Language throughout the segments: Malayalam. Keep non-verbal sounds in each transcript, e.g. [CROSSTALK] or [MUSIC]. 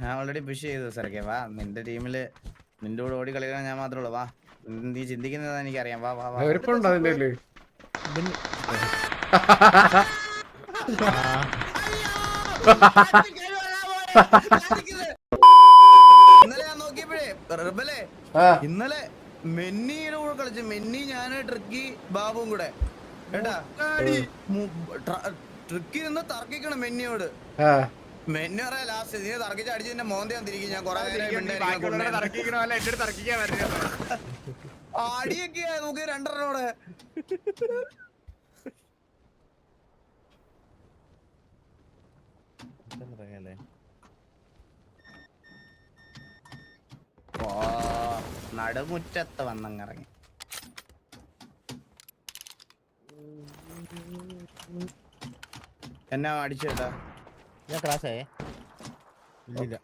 ഞാൻ ഓൾറെഡി പുഷ് ചെയ്തു സാറൊക്കെ വാ നിന്റെ ടീമിൽ നിന്റെ കൂടെ ഓടി കളിക്കാൻ ഞാൻ മാത്രമേ ഉള്ളൂ. വാ നീ ചിന്തിക്കുന്നത് എനിക്കറിയാം. വാ വാ വാ. എവരിപ്പുണ്ടോ അതിന്റെ ഉള്ളിൽ? ഇന്നലെ ഞാൻ നോക്കിയപ്പോഴേ റിബലേ ആ. ഇന്നലെ മെന്നിയുടെ കൂടെ കളിച്ചു മെന്നി ഞാൻ ട്രിക്കി ബാബുവും കൂടെ. കേട്ടാ? മു- ട്ര- ട്രിക്കി നിന്ന് തർക്കിക്കണം മെന്നിയോട്. ആ. മെന്നി പറയാ ലാസ്റ്റ് നീ തർക്കിച്ച് അടിച്ച് എന്റെ മോന്തി വന്നിരിക്കും ഞാൻ കൊറേ രണ്ടെണ്ണോടെ ഓ നടുമുറ്റത്ത് വന്നങ്ങിറങ്ങി എന്നാ അടിച്ചു കേട്ടാ ഞാൻ ക്രാഷ് ആയേ. ഇല്ല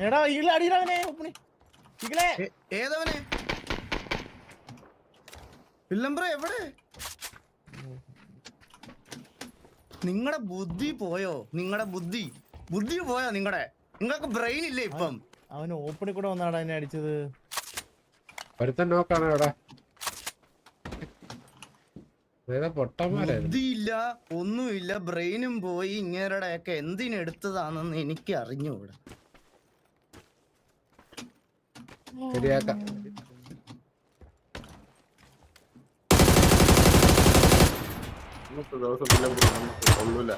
എടാ ഈകളെ അടിയിലവനെ ഉപ്പണി. ഈകളെ ഏ- ഏതവനെ? പില്ലംബ്ര എവിടെ? നിങ്ങളുടെ ബുദ്ധി പോയോ? നിങ്ങളുടെ ബുദ്ധി. ബുദ്ധി പോയോ നിങ്ങളുടെ നിങ്ങൾക്ക് ബ്രെയിൻ ഇല്ലേ ഇപ്പം? അവന് ഓപ്പണിൽ കൂടെ വന്നാടാ എന്നെ അടിച്ചത്. ഒരുത്തൻ നോക്കാണ് പൊട്ടന്മാരായിരുന്നു ഒന്നുമില്ല ബ്രെയിനും പോയി ഇങ്ങേരുടെ ഒക്കെ എന്തിനെടുത്തതാണെന്ന് എനിക്ക് അറിഞ്ഞൂടാ ശരിയാക്കാം. ഇന്നത്തെ ദിവസം എല്ലാം നമുക്ക് കൊള്ളൂല.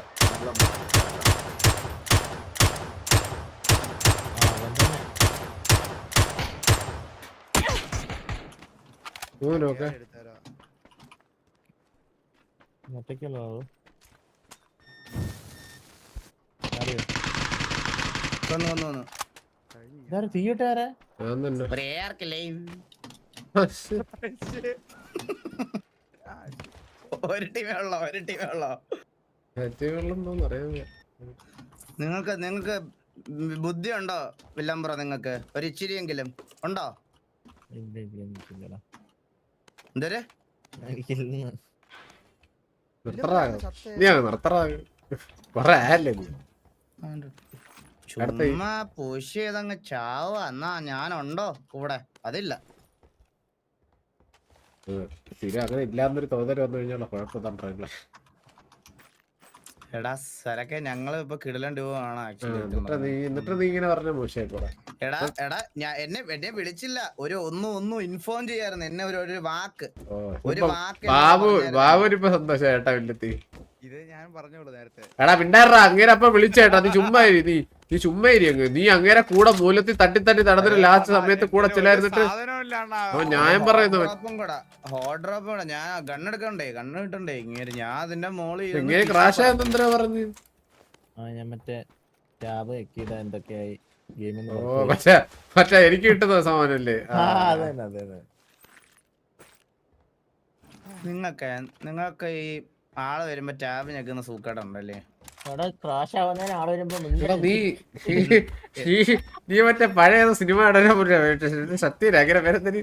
നോക്ക് ഒറ്റയ്ക്കല്ലോ വന്നു വന്നു വന്നു. ഇതാരും തീയിട്ടാരാ ഒരു ഏർക്കല്ലേ ശ്ശെ. ഒരു ടീമേ ഉള്ളോ ഒരു ടീമേ ഉള്ളോ. നിങ്ങൾക്ക് നിങ്ങൾക്ക് ബുദ്ധി ഉണ്ടോ വില്ലംബ്ര നിങ്ങൾക്ക്? ഒരു ഇച്ചിരിയെങ്കിലും. ഉണ്ടോ? ഇല്ല ഇല്ല എനിക്കില്ലടാ. എന്തൊരു? ചുമ്മാ പുഷ് ചെയ്തങ്ങ് ചാവുക എന്നാ ഞാനുണ്ടോ കൂടെ അതില്ല. സ്ഥിരം അങ്ങനെ ഇല്ലാന്നൊരു തോന്നൽ വന്നു കഴിഞ്ഞാൽ കുഴപ്പം തന്നെ എടാ സരക്കെ ഞങ്ങൾ ഇപ്പൊ കിടലണ്ട് പോവാണ് എന്നിട്ട് നീ എന്നിട്ട് നീ ഇങ്ങനെ പറഞ്ഞ മോശമായി പോടാ. എടാ എടാ ഞാൻ എന്നെ എന്നെ വിളിച്ചില്ല. ഒരു ഒന്നും ഒന്നും ഇൻഫോം ചെയ്യായിരുന്നു. എന്നെ ഒരു ഒരു വാക്ക്. ഒരു വാക്ക് ബാബു ബാബു ഇപ്പൊ സന്തോഷം ഏട്ടാ വില്ലത്തി ഇത് ഞാൻ പറഞ്ഞോളൂ നേരത്തെ. എടാ പിണ്ടാറാ അങ്ങനെ അപ്പൊ വിളിച്ചേട്ടാ നീ ചുമ്മാ ഇരി നീ നീ ചുമ്മാ ഇരി അങ്ങ്. നീ അങ്ങേരെ കൂടെ മൂലത്തിൽ തട്ടി തട്ടി നടന്നിട്ട് ലാസ്റ്റ് സമയത്ത് കൂടെ അവൻ ന്യായം പറയുന്നവൻ കൂടെ ഞാൻ ഗണ്ണെടുക്കണ്ടേ ഗണ്ണ് കിട്ടണ്ടേ ഇങ്ങനെ. ഞാൻ അതിന്റെ ഇങ്ങനെ ക്രാഷ് ആയെന്ന് എന്തിനാ പറഞ്ഞു? ആ ഞാൻ മറ്റേ ടാബ് വെക്കിയിട്ട് എന്തൊക്കെയായി? ഗെയിമിൽ ഓ പക്ഷെ പക്ഷെ എനിക്ക് കിട്ടുന്ന സമാനല്ലേ ആ അതെ അതെ അതെ നിങ്ങൾക്ക് നിങ്ങൾക്ക് ഈ ആൾ വരുമ്പോ ടാബ് ഞെക്കുന്ന സൂക്കേടുണ്ടല്ലേ നീ മറ്റേ പഴയ സിനിമ ഇടാൻ പറ്റില്ല സത്യം അങ്ങനെ പേരെന്തിന്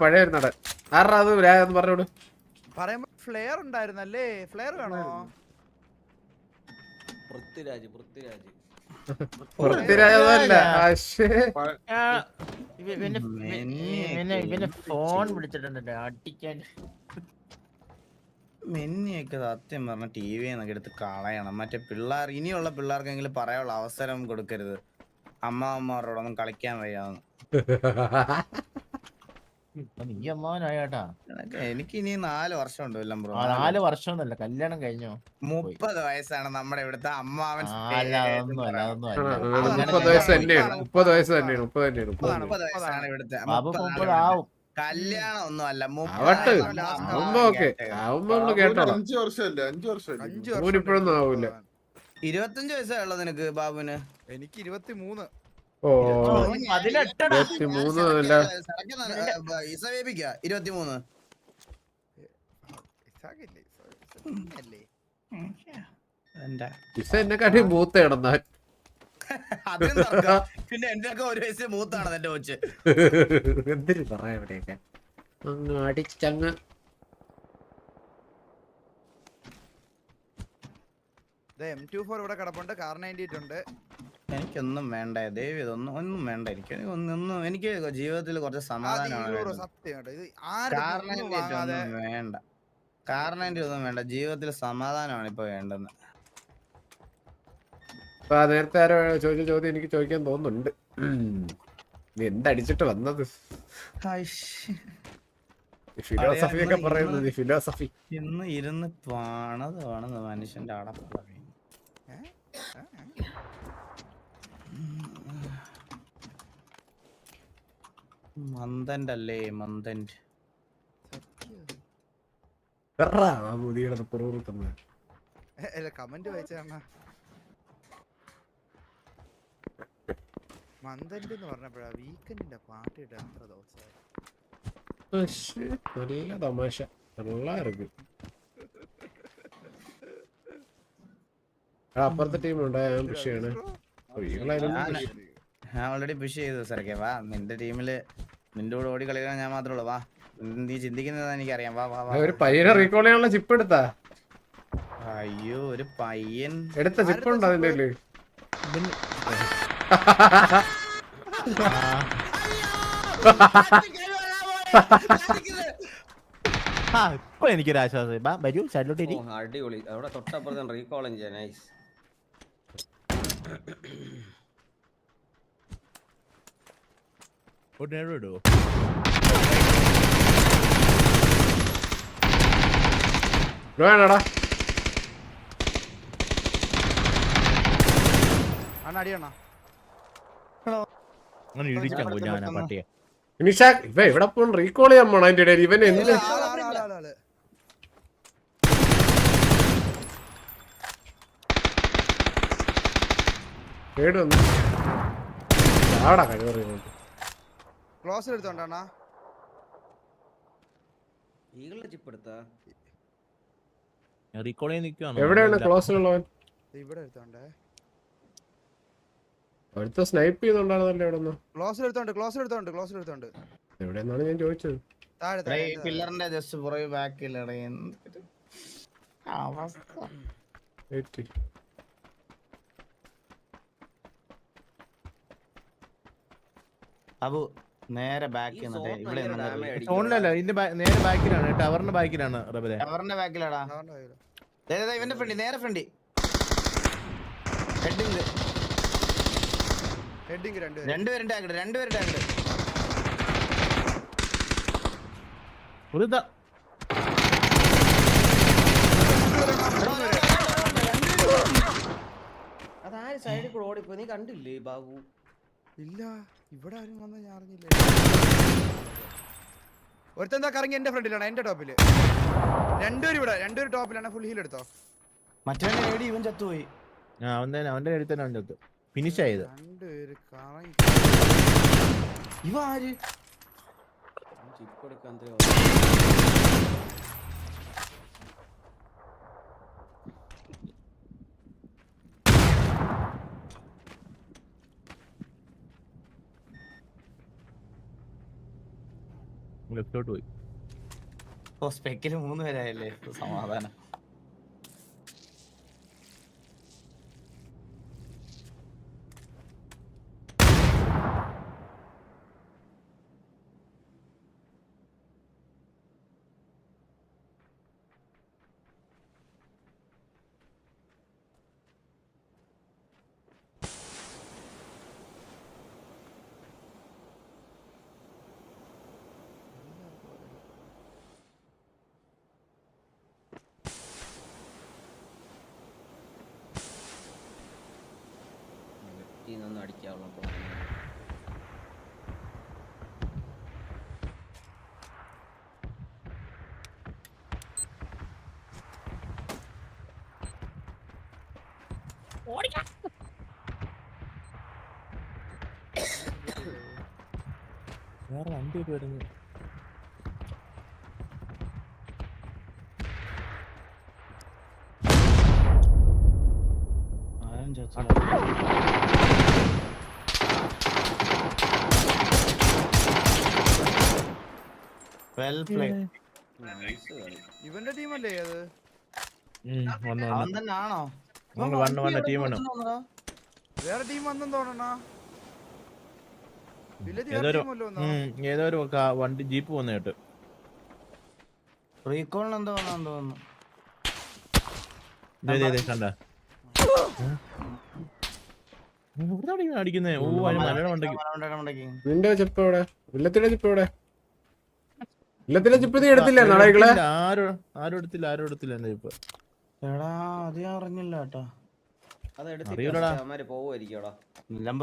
പഴയ ഒരു നട ആറാ അത്? എന്ന് പറഞ്ഞോട് പറയുമ്പോ ഫ്ലെയർ ഉണ്ടായിരുന്നല്ലേ? ഫ്ലെയർ വേണോ? പൃഥ്വിരാജ് പൃഥ്വിരാജ്. വൃത്തിരായതല്ല ഇവന്റെ ഇവന് മെന്നെ ഇവന് ഫോൺ വിളിച്ചിട്ടുണ്ട് അടിക്കാൻ. മെന്നിയൊക്കെ സത്യം പറഞ്ഞ ടി വി എന്നൊക്കെ എടുത്ത് കളയണം. മറ്റേ പിള്ളേർ ഇനിയുള്ള പിള്ളേർക്കെങ്കിലും പറയാനുള്ള അവസരം കൊടുക്കരുത്. അമ്മ അമ്മമാരോടൊന്നും കളിക്കാൻ വയ്യാന്ന്. [LAUGHS] നീ അമ്മാവനായേട്ടാ. എനക്ക് എനിക്ക് ഇനി നാല് വർഷം ഉണ്ട് എല്ലാം ബ്രോ നാല് വർഷം. ഒന്നല്ല കല്യാണം കഴിഞ്ഞോ. മുപ്പത് വയസ്സാണ് നമ്മുടെ ഇവിടുത്തെ അമ്മാവൻ മുപ്പത് വയസ്സ് തന്നെയാണ്. മുപ്പത് വയസ്സ് തന്നെയാണ് മുപ്പത് തന്നെയാണ് മുപ്പത് വയസ്സാണ് ഇവിടുത്തെ ആവും കല്യാണം ഒന്നും അല്ല. ഇരുപത്തഞ്ച് വയസ്സേ ഉള്ളൂ നിനക്ക് ബാബുന് എനിക്ക് ഇരുപത്തി മൂന്ന് ഓ. ഇരുപത്തിമൂന്ന്. എന്നെക്കാട്ടി മൂത്ത ഇടന്നാൽ പിന്നെ എന്റെ ഒക്കെ ഒരു വയസ്സ് മൂത്താണ് എന്റെ കൊച്ച്. എന്തിനു പറയാ ഇവിടെയൊക്കെ? അങ്ങ് അടിച്ചങ്ങ് ദേ M24 ഇവിടെ കിടപ്പുണ്ട്. കാർ 98 ഉണ്ട് എനിക്കൊന്നും വേണ്ട ദൈവം ഇതൊന്നും ഒന്നും വേണ്ട. എനിക്ക് ഒന്നും എനിക്ക് ജീവിതത്തിൽ കുറച്ച് സമാധാനമാണ് വേണ്ട. കാരണം എന്റെ ഒന്നും വേണ്ട. ജീവിതത്തിൽ സമാധാനമാണ് ഇപ്പൊ വേണ്ടെന്ന് നേരത്തെ ആരോ ചോദിച്ച ചോദ്യം എനിക്ക് ചോദിക്കാൻ തോന്നുന്നുണ്ട്. നീ എന്തടിച്ചിട്ട് വന്നത്? ഫിലോസഫി ഒക്കെ ഇന്ന് പറയുന്നത് ഫിലോസഫി ഇന്ന് ഇരുന്ന് പാണതാണ് പണത് മനുഷ്യന്റെ അടപ്പുള്ള മന്ദന്റ് അല്ലേ മന്ദന്റ് കമന്റ് വായിച്ചാണ മന്ദന്റ് എന്ന് ഇടാൻ തമാശ. അപ്പുറത്തെ ടീമുണ്ട് ഞാൻ വിഷയാണ് ഞാൻ ഓൾറെഡി പുഷ് ചെയ്തു സാറൊക്കെ വാ നിന്റെ ടീമിൽ നിന്റെ കൂടെ ഓടി കളിക്കാൻ ഞാൻ മാത്രമേ ഉള്ളൂ. വാ നീ ചിന്തിക്കുന്നത് എനിക്ക് അറിയാം വാ വാ. ഒരു പയ്യനെ റീകോൾ ചെയ്യാനുള്ള ചിപ്പ് എടുത്താ? അയ്യോ ഒരു പയ്യൻ. എടുത്ത ചിപ്പ് ഉണ്ടോ അതിന്റെ ഇപ്പൊ എനിക്കൊരു ആശ്വാസം വരൂ അടിപൊളി. അവിടെ തൊട്ടപ്പുറത്ത് റീകോളും ചെയ്യാൻ നൈസ് ഒരു നേരം ഇടുവോ ഇവിടെ വേണടാ. അണ്ണ അടിയണ്ണ അങ്ങനെ ഇടിച്ചാൻ കുഞ്ഞാന പട്ടിയെ. നിഷ ഇവ എവിടെ പോകണം റീകോൾ ചെയ്യാൻ പോണം അതിന്റെ ഇടയിൽ? ഇവൻ എന്തിനാ ആൾ, ആൾ, ആൾ, ആൾ, ആൾ. കേട് വന്നു ആടാ കഴിവറി ക്ലോസ് എടുത്തോണ്ടാ ഈകളുടെ ചിപ്പ് എടുത്താ? റീകോൾ നിൽക്കുകയാണ് എവിടെയാണ് ക്ലോസിലുള്ളവൻ ഇവിടെ എടുത്തോണ്ടേ. അടുത്ത സ്നൈപ്പ് ചെയ്തുണ്ടായിരുന്നല്ലോ ഇവിടെ നിന്ന് ക്ലോസ് എടുത്തോണ്ട് ക്ലോസ് എടുത്തോണ്ട് ക്ലോസ് എടുത്തോണ്ട്. എവിടെയെന്നാണ് ഞാൻ ചോദിച്ചത്? താഴെ താഴെ പില്ലറിന്റെ ജസ്റ്റ് പുറകെ അവസ്ഥ. അബു നേരെ ബാക്കിൽ നിന്നിട്ട് ഇവിടെ അടിക്കും. ഇതിന്റെ ബാ- നേരെ ബാക്കിലാണ് ടവറിന്റെ ബാക്കിലാണ് റബലെ ടവറിന്റെ ബാക്കിലാടാ ദേ, ദേ, ദേ, ഇവന്റെ ഫ്രണ്ടി നേരെ ഫ്രണ്ടി ഹെഡിങ് ഹെഡിങ് രണ്ട് രണ്ടുപേരും ടാഗഡ് രണ്ടുപേരും ടാഗഡ് ഒരു ഇതാ അതാര് സൈഡിൽ കൂടെ ഓടിപ്പോ നീ കണ്ടില്ലേ ബാബു? ഇല്ല ഇവിടെ ആരും വന്ന ഞാൻ അറിഞ്ഞില്ല? ഒരുത്തെന്താ കറങ്ങി എന്റെ ഫ്രണ്ടിലാണ് എന്റെ ടോപ്പിൽ. രണ്ടുപേരും ഇവിടെ രണ്ടുപേരും ടോപ്പിലാണ് ഫുൾ ഹീൽ എടുത്തോ? മറ്റവന്റെ നേടി ഇവൻ ചത്തുപോയി. ആ അവൻ തന്നെ അവന്റെ അടുത്ത് തന്നെ അവൻ ചത്തു. ഫിനിഷ് ആയത്. രണ്ടുപേര് കറങ്ങി. ഇവ ആര്? ചിപ്പ് ലെഫ്റ്റോട്ട് പോയി. ഓ സ്പെക്കിൽ മൂന്ന് പേരായല്ലേ? ഇപ്പൊ ഭാഗത്തു നിന്നൊന്നും അടിക്കാവുള്ളൂ അപ്പോൾ വേറെ വണ്ടി വരുന്നു. ആരും ചോദിച്ചു ഇവന്റെ ടീമല്ലേ അത്? ഉം, അവൻ തന്നെ ആണോ വന്നു വന്നു വന്ന ടീം വന്നു. വേറെ ടീം വന്നെന്ന് തോന്നണ? ഏതോ ഒരു വണ്ടി ജീപ്പ് വന്നു കേട്ട്. റീകോളിന് എന്തോ വന്നാന്ന് തോന്നുന്നു. ദേ, ദേ, ദേ, കണ്ട. അടിക്കുന്നേ? ഓ അതിന് മലയുടെ മണ്ടയ്ക്ക്. നിന്റെ ചിപ്പ് എവിടെ? വില്ലത്തിന്റെ ചിപ്പ് എവിടെ? വില്ലത്തിന്റെ ചിപ്പ് നീ എടുത്തില്ല. നാളേക്കളെ ആരും ആരും എടുത്തില്ല ആരും എടുത്തില്ല എന്റെ ചിപ്പ് എടാ അത് ഞാൻ അറിഞ്ഞില്ല കേട്ടോ.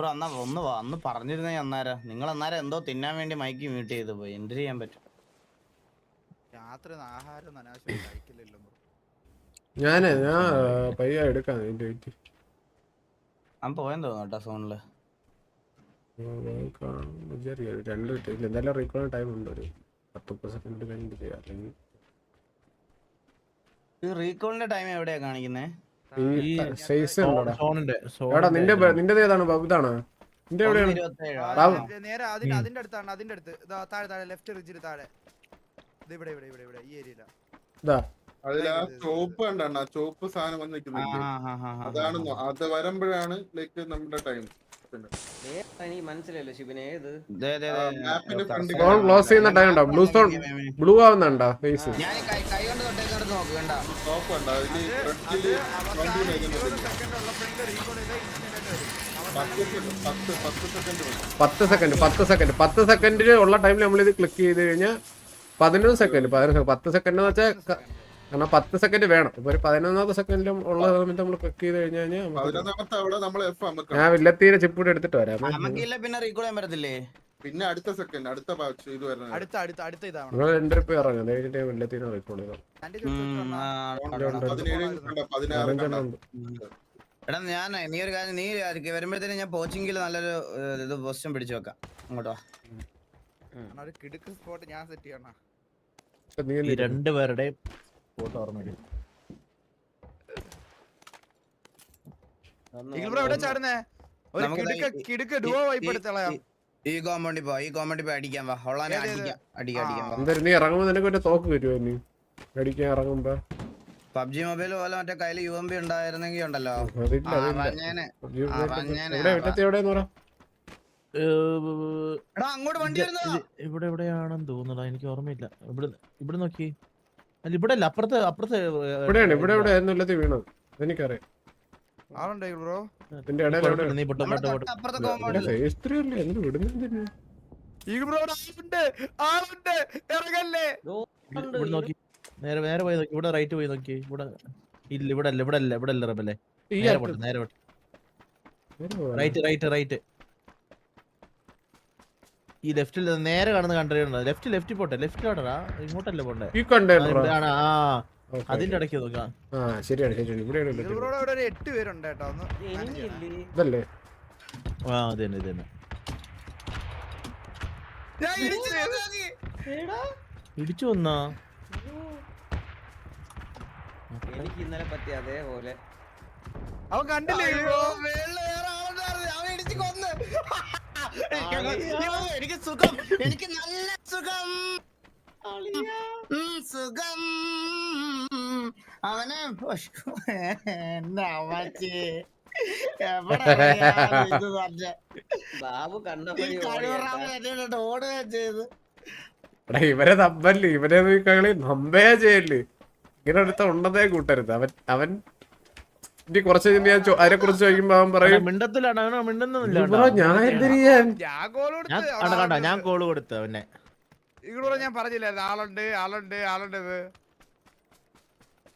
അന്നാ ഒന്ന് വാ, അന്ന് പറഞ്ഞിരുന്നേ അന്നാരാ? നിങ്ങൾ അന്നേരം എന്തോ തിന്നാൻ വേണ്ടി മൈക്ക് മ്യൂട്ട് ചെയ്ത് പോയി. എന്ത് ചെയ്യാൻ പറ്റും? രാത്രി ഒന്നും ആഹാരം ഒന്നും അനാവശ്യം കഴിക്കില്ലല്ലോ ഞാനേ ഞാൻ പയ്യ എടുക്കാം പോയെന്ന് തോന്നുന്നു കേട്ടോ വിചാരിക്കാം രണ്ട് എന്തായാലും ടൈം ഉണ്ട് ഒരു പത്ത് മുപ്പത് സെക്കൻഡ് കഴിഞ്ഞിട്ട് ചെയ്യാം. അല്ലെങ്കിൽ ഈ റീകോളിന്റെ ടൈം എവിടെയാ കാണിക്കുന്നേ? ഈ സൈസ് എടാ നിന്റെ നിന്റെ ഏതാണ്? ഇതാണ്? നിന്റെ എവിടെയാണ്? നേരെ അതിന്റെ അതിന്റെ അടുത്താണ് അതിന്റെ അടുത്ത്. താഴെ താഴെ ലെഫ്റ്റ് റിജിൽ താഴെ. ഇവിടെ ഇവിടെ ഇവിടെ ഇവിടെ ഈ ഏരിയയില ഇതാ. അതിൽ ആ ചോപ്പ് കണ്ടാണ് ആ ചോപ്പ് സാധനം വന്ന് നിൽക്കുന്നില്ലേ അതാണ് അത് വരുമ്പോഴാണ് ലൈക്ക് നമ്മുടെ ടൈം ക്ലോസ് ചെയ്യുന്ന ടൈം ഉണ്ടോ. ബ്ലൂ സ്റ്റോൺ ബ്ലൂ ആവുന്നുണ്ടോ? ഫേസ് പത്ത് സെക്കൻഡ് പത്ത് സെക്കൻഡ് പത്ത് സെക്കൻഡിൽ ഉള്ള ടൈമിൽ നമ്മൾ ഇത് ക്ലിക്ക് ചെയ്ത് കഴിഞ്ഞാൽ പതിനൊന്ന് സെക്കൻഡ് പതിനൊന്ന് പത്ത് സെക്കൻഡ് എന്ന് വെച്ചാൽ കാരണം പത്ത് സെക്കൻഡ് വേണം. ഇപ്പൊ ഒരു പതിനൊന്നാമത്തെ സെക്കൻഡിലും ഉള്ള സമയത്ത് നമ്മൾ ക്ലിക്ക് ചെയ്ത് കഴിഞ്ഞ് കഴിഞ്ഞാൽ നമ്മൾ ഞാൻ വില്ലത്തീരെ ചിപ്പ് കൂടെ എടുത്തിട്ട് വരാം. പിന്നെ റീകോൾ ചെയ്യാൻ പറ്റത്തില്ലേ? പിന്നെ അടുത്ത സെക്കൻഡ് അടുത്ത ബാച്ച് ഇത് വരുന്നത്. അടുത്ത അടുത്ത അടുത്ത ഇതാണ് നിങ്ങൾ എൻട്രി പേ ഇറങ്ങും. അത് കഴിഞ്ഞിട്ട് വില്ലത്തീനെ റെക്കോർഡ് ചെയ്താൽ എടാ ഞാൻ നീ ഒരു കാര്യം നീ വരുമ്പോഴത്തേനും ഞാൻ പോച്ചിങ്കിൽ നല്ലൊരു ഇത് പൊസിഷൻ പിടിച്ചു വെക്കാം. അങ്ങോട്ടോ. ഒരു കിടുക്ക് സ്പോട്ട് ഞാൻ സെറ്റ് ചെയ്യണ. ഇപ്പൊ ഫോട്ടോ ഓർമ്മയില്ല ഈ- പോ ഈ പോയി അടിക്കാൻ വാ? അടിക്കാം അടിക്കാം അടിക്കാം നീ ഇറങ്ങുമ്പോ നിനക്ക് തോക്ക് വരുമോ നീ അടിക്കാൻ ഇറങ്ങുമ്പോ? പബ്ജി മൊബൈൽ പോലെ മറ്റേ കയ്യിൽ യു എം ബി ഉണ്ടായിരുന്നെങ്കിൽ ഉണ്ടല്ലോ. അങ്ങോട്ട് വണ്ടി ഇവിടെ എവിടെയാണെന്ന് തോന്നുന്നു. എനിക്ക് ഓർമ്മയില്ല. ഇവിടെ ഇവിടെ നോക്കി അല്ല ഇവിടെ അല്ല അപ്പുറത്ത് അപ്പുറത്തെ ഇവിടെയാണ് ഇവിടെ എവിടെ ആയിരുന്നു വില്ലത്തി വീണത് അതെനിക്കറിയാം ആളുണ്ട് ഈഗിൾ ബ്രോ ഇതിന്റെ ഇടയിൽ എവിടെ? നീ പൊട്ടോ പൊട്ടോ ഇവിടെ എന്നുള്ളത് വീണു എനിക്കറിയാം അല്ലേ എന്ത് വിടുന്നതിന് ഈഗിൾ ബ്രോ ആളുണ്ട് ആളുണ്ട്. ഇറങ്ങല്ലേ. ഇവിടെ നോക്കി. നേരെ നേരെ പോയി നോക്കി. ഇവിടെ റൈറ്റ് പോയി നോക്കി. ഇവിടെ ഇല്ല ഇവിടെ അല്ല ഇവിടെ അല്ല ഇവിടെ അല്ല റബല്ലേ. നേരെ അറ്റത്ത് പോട്ടെ നേരെ പോട്ടെ. റൈറ്റ് റൈറ്റ് റൈറ്റ് ഈ ലെഫ്റ്റിൽ നേരെ കാണുന്ന കൺട്രി ലെഫ്റ്റ് ലെഫ്റ്റ് പോട്ടെ. ലെഫ്റ്റിലോട്ടാ ഇങ്ങോട്ടല്ലേ പോണ്ടേ? ഈ കണ്ടേ ആണ് ആ. അതിന്റെ ഇടയ്ക്ക് നോക്കാം. ആ ശരിയാണ് ശരിയാണ്. ഇവിടെയാണ് ഈഗിൾ വില്ലത്തി ബ്രോയുടെ ഇവിടെ ഒരു എട്ട് പേരുണ്ട് കേട്ടോ. ഒന്ന് എനിക്കില്ലേ ഇതല്ലേ? ആ അത് തന്നെ ഇത് തന്നെ. ഞാൻ ഇടിച്ച് വന്നാ എനിക്ക് ഇന്നലെ പറ്റിയ അതേപോലെ. അവൻ കണ്ടില്ലേ. അവൻ ഇടിച്ചു കൊന്ന്. അയ്യോ, എനിക്ക് സുഖം. എനിക്ക് നല്ല സുഖം. ഉം, സുഖം. അവന് ഉഷ്, എന്റെ അമ്മച്ചി. എവിടെയാണ് ഇത് തന്നെ? ബാബു ഈ കണ്ടപ്പോഴേ കഴിവറാമ എന്നെ ഓടുകയും ചെയ്ത് എടാ ഇവരെ തമ്പല്ലേ ഇവരെ കളി നമ്പേ ചെയ്യല്ലേ ഇങ്ങനെ അടുത്ത ഉണ്ടതേ കൂട്ടരുത്. അവൻ അവൻ ഇനി കുറച്ച് കഴിഞ്ഞ് ഞാൻ അതിനെ കുറിച്ച് ചോദിക്കുമ്പോ അവൻ പറയും മിണ്ടത്തിലാണ് അവനോ മിണ്ടുന്നില്ല "ബ്രോ, ഞാൻ എന്ത് ചെയ്യാൻ ഞാൻ കോൾ ഞാൻ കൊടുത്ത് കണ്ട കണ്ട ഞാൻ കോൾ കൊടുത്തു അവനെ ബ്രോ ഞാൻ പറഞ്ഞില്ല ആളുണ്ട് ആളുണ്ട് ആളുണ്ട് ഇത്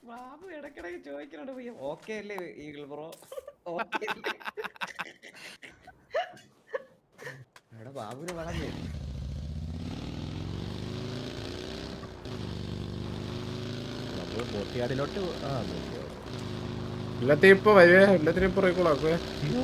ബാബു ഇടക്കിടക്ക് ചോദിക്കണുണ്ട് പയ്യ ഓക്കെ അല്ലേ ഈഗിൾ ബ്രോ ഓക്കെ എടാ ബാബുന് വളഞ്ഞു ആ എല്ലാത്തിനും ഇപ്പൊ വരുവേ എല്ലാത്തിനും ഇപ്പൊ റീക്കോളാക്കുവേ അയ്യോ